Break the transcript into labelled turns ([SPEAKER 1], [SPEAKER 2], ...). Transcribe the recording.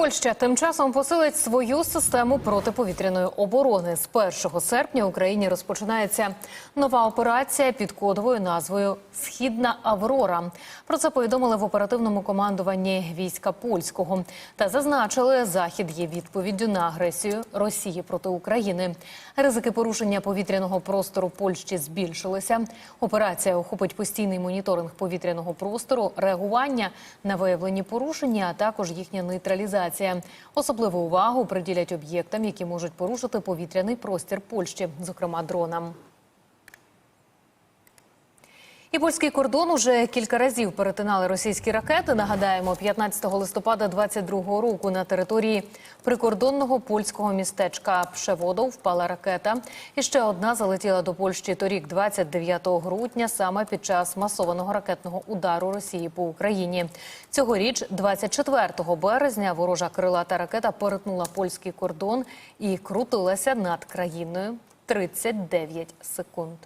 [SPEAKER 1] Польща тим часом посилить свою систему протиповітряної оборони. З 1 серпня в Україні розпочинається нова операція під кодовою назвою Східна Аврора. Про це повідомили в оперативному командуванні війська польського та зазначили, захід є відповіддю на агресію Росії проти України. Ризики порушення повітряного простору Польщі збільшилися. Операція охопить постійний моніторинг повітряного простору, реагування на виявлені порушення, а також їхня нейтралізація. Особливу увагу приділять об'єктам, які можуть порушити повітряний простір Польщі, зокрема дронам. І польський кордон уже кілька разів перетинали російські ракети. Нагадаємо, 15 листопада 22-го року на території прикордонного польського містечка Пшеводов впала ракета. І ще одна залетіла до Польщі торік, 29 грудня, саме під час масованого ракетного удару Росії по Україні. Цьогоріч, 24 березня, ворожа крилата ракета перетнула польський кордон і крутилася над країною 39 секунд.